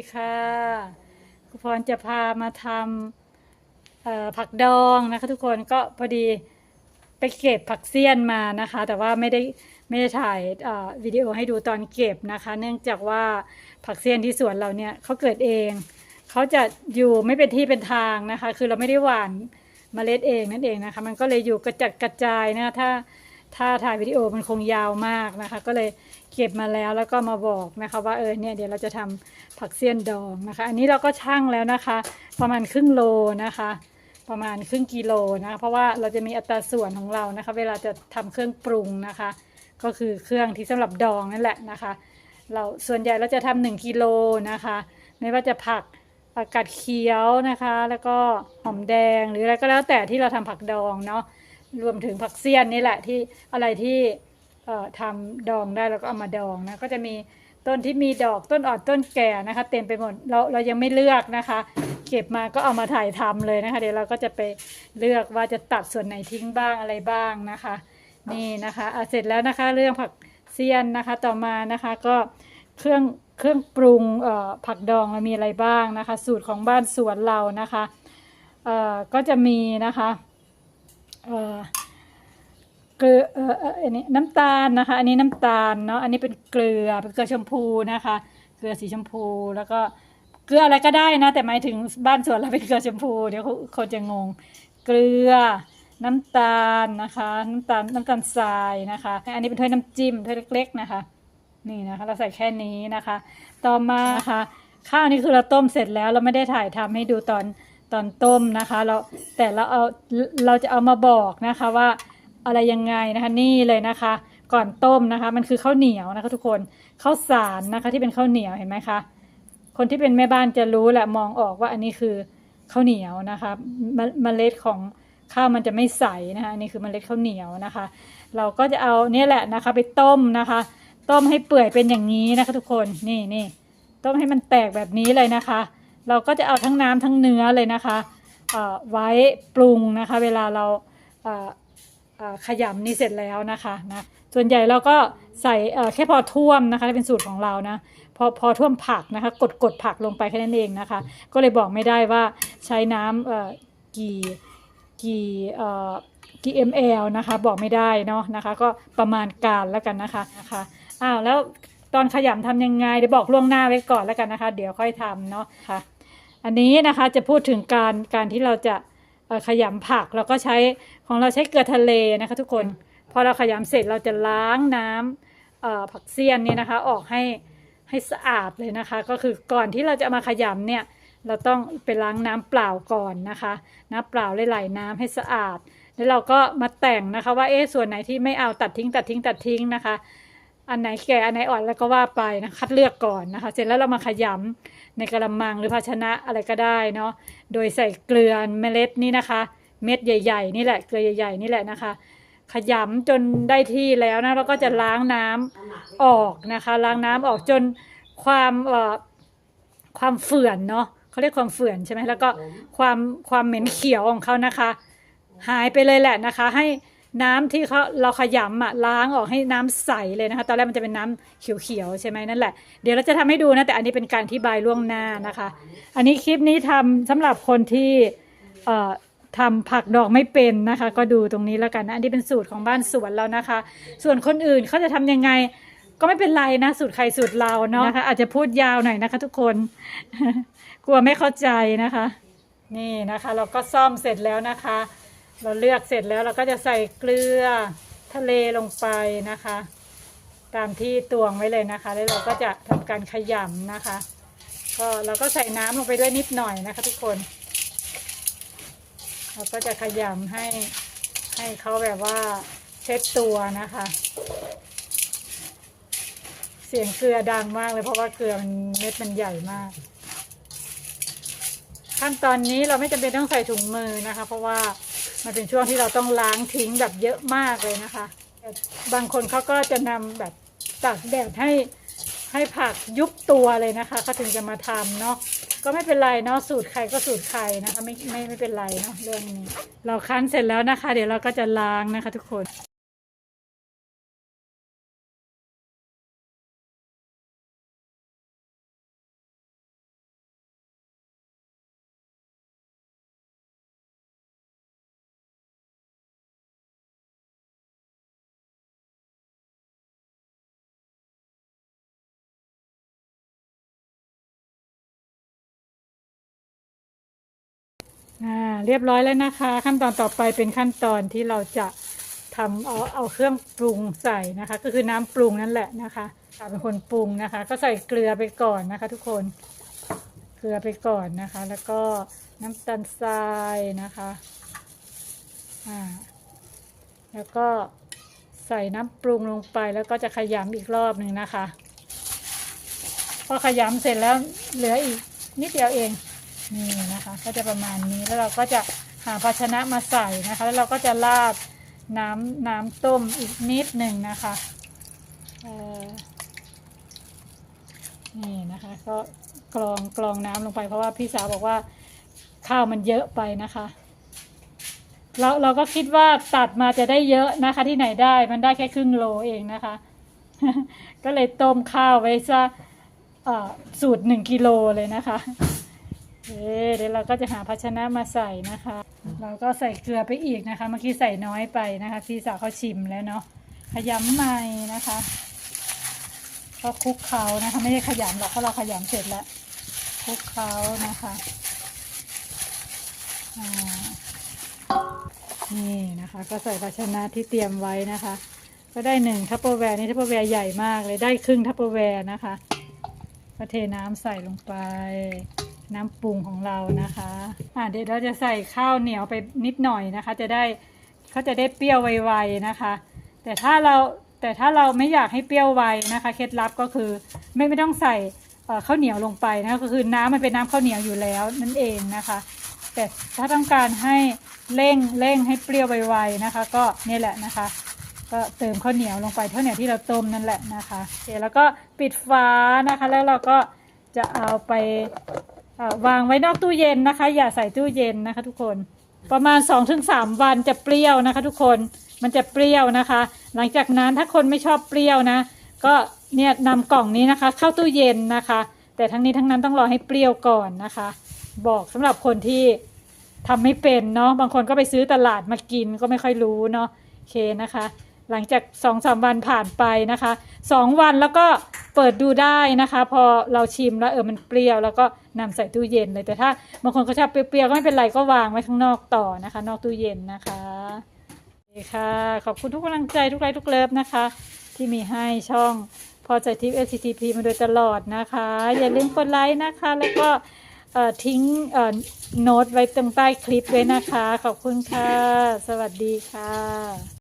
ดีค่ะครูพรจะพามาทำผักดองนะคะทุกคนก็พอดีไปเก็บผักเสี้ยนมานะคะ แต่ว่าไม่ได้ไม่ได้ถ่ายวิดีโอให้ดูตอนเก็บนะคะ เนื่องจากว่าผักเสี้ยนที่สวนเราเนี่ยเขาเกิดเองเขาจะอยู่ไม่เป็นที่เป็นทางนะคะ คือเราไม่ได้หว่านเมล็ดเองนั่นเองนะคะ มันก็เลยอยู่กระจัดกระจายนะถ้า ถ้าถ่ายวิดีโอมันคงยาวมากนะคะ ก็เลยเก็บมาแล้วแล้วก็มาบอกนะคะว่าเออเนี่ยเดี๋ยวเราจะทำผักเสี้ยนดองนะคะ อันนี้เราก็ชั่งแล้วนะคะ ประมาณครึ่งโลนะคะ ประมาณครึ่งกิโลนะคะเพราะว่าเราจะมีอัตราส่วนของเรานะคะ เวลาจะทำเครื่องปรุงนะคะ ก็คือเครื่องที่สำหรับดองนั่นแหละนะคะ เราส่วนใหญ่เราจะทำหนึ่งกิโลนะคะ ไม่ว่าจะผักกัดเขียวนะคะ แล้วก็หอมแดงหรืออะไรก็แล้วแต่ที่เราทำผักดองเนาะ รวมถึงผักเสี้ยนนี่แหละที่อะไรที่ทำดองได้เราก็เอามาดองนะก็จะมีต้นที่มีดอกต้นอ่อนต้นแก่นะคะ เต็มไปหมดเราเรายังไม่เลือกนะคะ เก็บมาก็เอามาถ่ายทำเลยนะคะ เดี๋ยวเราก็จะไปเลือกว่าจะตัดส่วนไหนทิ้งบ้างอะไรบ้างนะคะ นี่นะคะอะเสร็จแล้วนะคะ เรื่องผักเสี้ยนนะคะต่อมานะคะก็เครื่องเครื่องปรุงผักดองเรามีอะไรบ้างนะคะ สูตรของบ้านสวนเรานะคะก็จะมีนะคะ เอ่อเกลือเอ่ออันนี้น้ำตาลนะคะ อันนี้น้ำตาลเนาะอันนี้เป็นเกลือเป็นเกลือชมพูนะคะ เกลือสีชมพูแล้วก็เกลืออะไรก็ได้นะ แต่หมายถึงบ้านสวนเราเป็นเกลือชมพูเดี๋ยวคนจะงง เกลือน้ำตาลนะคะ น้ำตาลน้ำตาลทรายนะคะ อันนี้เป็นถ้วยน้ำจิ้มถ้วยเล็ก ๆนะคะ นี่นะคะ เราใส่แค่นี้นะคะ ต่อมานะคะข้าวนี่คือเราต้มเสร็จแล้วเราไม่ได้ถ่ายทำให้ดูตอน ตอนต้มนะคะเราแต่เราเอาเราจะเอามาบอกนะคะว่าอะไรยังไงนะคะนี่เลยนะคะ ก่อนต้มนะคะ มันคือข้าวเหนียวนะคะ ทุกคนข้าวสารนะคะที่เป็นข้าวเหนียวเห็นไหมคะคนที่เป็นแม่บ้านจะรู้แหละมองออกว่าอันนี้คือข้าวเหนียวนะคะเมเมล็ดของข้าวมันจะไม่ใสนะคะอันนี้คือเมล็ดข้าวเหนียวนะคะ เราก็จะเอาเนี่ยแหละนะคะ ไปต้มนะคะ ต้มให้เปื่อยเป็นอย่างนี้นะคะ ทุกคนนี่นี่ต้มให้มันแตกแบบนี้เลยนะคะ เราก็จะเอาทั้งน้ำทั้งเนื้อเลยนะคะไว้ปรุงนะคะ เวลาเราขยำนี่เสร็จแล้วนะคะนะส่วนใหญ่เราก็ใส่แค่พอท่วมนะคะเป็นสูตรของเรานะพอพอท่วมผักนะคะ กดกดผักลงไปแค่นั้นเองนะคะ ก็เลยบอกไม่ได้ว่าใช้น้ำกี่กี่เอ่อกี่ ml นะคะ บอกไม่ได้เนาะนะคะ ก็ประมาณการแล้วกันนะคะนะคะอ้าวแล้วตอนขยำทำยังไงเดี๋ยวบอกล่วงหน้าไว้ก่อนแล้วกันนะคะ เดี๋ยวค่อยทำเนาะค่ะ อันนี้นะคะจะพูดถึงการการที่เราจะเอ่อขยำผักเราก็ใช้ของเราใช้เกลือทะเลนะคะทุกคน พอเราขยำเสร็จเราจะล้างน้ำเอ่อผักเสี้ยนเนี่ยนะคะออกให้ให้สะอาดเลยนะคะ ก็คือก่อนที่เราจะเอามาขยำเนี่ยเราต้องไปล้างน้ำเปล่าก่อนนะคะ น้ำเปล่าไหลๆน้ำให้สะอาด แล้วเราก็มาแต่งนะคะว่าเอ๊ะส่วนไหนที่ไม่เอาตัดทิ้งตัดทิ้งตัดทิ้งนะคะ อันไหนแก่อันไหนอ่อนแล้วก็ว่าไปนะคัดเลือกก่อนนะคะ เสร็จแล้วเรามาขยำในกระมังหรือภาชนะอะไรก็ได้เนาะโดยใส่เกลือเมล็ดนี่นะคะ เม็ดใหญ่ ๆ นี่แหละเกลือใหญ่ ๆ นี่แหละนะคะ ขยำจนได้ที่แล้วนะเราก็จะล้างน้ำออกนะคะ ล้างน้ำออกจนความเอ่อความเฝื่อนเนาะเขาเรียกความเฝื่อนใช่ไหมแล้วก็ความความเหม็นเขียวของเขานะคะ หายไปเลยแหละนะคะ ให้ น้ำที่เขาเราขยำอะล้างออกให้น้ำใสเลยนะคะ ตอนแรกมันจะเป็นน้ำเขียวๆใช่ไหมนั่นแหละ เดี๋ยวเราจะทำให้ดูนะ แต่อันนี้เป็นการอธิบายล่วงหน้านะคะ อันนี้คลิปนี้ทำสำหรับคนที่เอ่อทำผักดอกไม่เป็นนะคะ ก็ดูตรงนี้แล้วกันนะ อันนี้เป็นสูตรของบ้านสวนเรานะคะ ส่วนคนอื่นเขาจะทำยังไงก็ไม่เป็นไรนะ สูตรใครสูตรเราเนาะนะคะอาจจะพูดยาวหน่อยนะคะ ทุกคน กลัวไม่เข้าใจนะคะ นี่นะคะ เราก็ซ่อมเสร็จแล้วนะคะ เราเลือกเสร็จแล้วเราก็จะใส่เกลือทะเลลงไปนะคะ ตามที่ตวงไว้เลยนะคะ แล้วเราก็จะทำการขยำนะคะ ก็เราก็ใส่น้ำลงไปด้วยนิดหน่อยนะคะ ทุกคน เราก็จะขยำให้ให้เขาแบบว่าเช็ดตัวนะคะ เสียงเกลือดังมากเลยเพราะว่าเกลือมันเม็ดมันใหญ่มากขั้นตอนนี้เราไม่จำเป็นต้องใส่ถุงมือนะคะ เพราะว่า มันเป็นช่วงที่เราต้องล้างทิ้งแบบเยอะมากเลยนะคะ บางคนเขาก็จะนำแบบตากแดดให้ให้ผักยุบตัวเลยนะคะเขาถึงจะมาทำเนาะก็ไม่เป็นไรเนาะสูตรใครก็สูตรใครนะคะไม่ไม่ไม่เป็นไรเนาะเรื่องนี้ เราคั้นเสร็จแล้วนะคะ เดี๋ยวเราก็จะล้างนะคะ ทุกคน อ่าเรียบร้อยแล้วนะคะ ขั้นตอนต่อไปเป็นขั้นตอนที่เราจะทำเอาเอาเครื่องปรุงใส่นะคะ ก็คือน้ำปรุงนั่นแหละนะคะค่ะเป็นคนปรุงนะคะ ก็ใส่เกลือไปก่อนนะคะ ทุกคนเกลือไปก่อนนะคะ แล้วก็น้ำตาลทรายนะคะอ่าแล้วก็ใส่น้ำปรุงลงไปแล้วก็จะขยำอีกรอบหนึ่งนะคะ พอขยำเสร็จแล้วเหลืออีกนิดเดียวเอง นี่นะคะ ก็จะประมาณนี้แล้วเราก็จะหาภาชนะมาใส่นะคะ แล้วเราก็จะราดน้ำน้ำต้มอีกนิดหนึ่งนะคะนี่นะคะ ก็กรองกรองน้ำลงไปเพราะว่าพี่สาวบอกว่าข้าวมันเยอะไปนะคะเราเราก็คิดว่าตัดมาจะได้เยอะนะคะ ที่ไหนได้มันได้แค่ครึ่งโลเองนะคะ ก็เลยต้มข้าวไว้ซะสูตรหนึ่งกิโลเลยนะคะ เเดี๋ยวเราก็จะหาภาชนะมาใส่นะคะ เราก็ใส่เกลือไปอีกนะคะ เมื่อกี้ใส่น้อยไปนะคะพี่สาวเขาชิมแล้วเนาะขยำใหม่นะคะก็คลุกเคล้านะคะ ไม่ได้ขยำหรอกเพราะเราขยำเสร็จแล้วคลุกเคล้านะคะอ่านี่นะคะ ก็ใส่ภาชนะที่เตรียมไว้นะคะ ก็ได้หนึ่งทัพเปอร์แวร์นี่ทัพเปอร์แวร์ใหญ่มากเลยได้ครึ่งทัพเปอร์แวร์นะคะก็เทน้ำใส่ลงไป น้ำปรุงของเรานะคะอ่าเดี๋ยวเราจะใส่ข้าวเหนียวไปนิดหน่อยนะคะ จะได้เขาจะได้เปรี้ยวไวๆนะคะ แต่ถ้าเราแต่ถ้าเราไม่อยากให้เปรี้ยวไวนะคะ เคล็ดลับก็คือไม่ไม่ต้องใส่เข้าวเหนียวลงไปนะคะก็คือน้ำมันเป็นน้ำข้าวเหนียวอยู่แล้วนั่นเองนะคะ แต่ถ้าต้องการให้เร่งเร่งให้เปรี้ยวไวๆนะคะ ก็นี่แหละนะคะ ก็เติมข้าวเหนียวลงไปข้าวเหนียวที่เราต้มนั่นแหละนะคะโอเคแล้วก็ปิดฝานะคะ แล้วเราก็จะเอาไป เอ่อวางไว้นอกตู้เย็นนะคะ อย่าใส่ตู้เย็นนะคะ ทุกคนประมาณ 2-3 วันจะเปรี้ยวนะคะ ทุกคนมันจะเปรี้ยวนะคะ หลังจากนั้นถ้าคนไม่ชอบเปรี้ยวนะ ก็เนี่ยนำกล่องนี้นะคะ เข้าตู้เย็นนะคะ แต่ทั้งนี้ทั้งนั้นต้องรอให้เปรี้ยวก่อนนะคะ บอกสำหรับคนที่ทำไม่เป็นเนาะบางคนก็ไปซื้อตลาดมากินก็ไม่ค่อยรู้เนาะโอเคนะคะ หลังจากสองสามวันผ่านไปนะคะสองวันแล้วก็เปิดดูได้นะคะ พอเราชิมแล้วเออมันเปรี้ยวแล้วก็นำใส่ตู้เย็นเลยแต่ถ้าบางคนเขาชอบเปรี้ยวๆก็ไม่เป็นไรก็วางไว้ข้างนอกต่อนะคะ นอกตู้เย็นนะคะโอเคค่ะขอบคุณทุกกำลังใจทุกไลค์ทุกเลิฟนะคะ ที่มีให้ช่องพอใจทิป SCTP มาโดยตลอดนะคะ อย่าลืมกดไลค์นะคะ แล้วก็ทิ้งโน้ตไว้ตรงใต้คลิปด้วยนะคะ ขอบคุณค่ะ สวัสดีค่ะ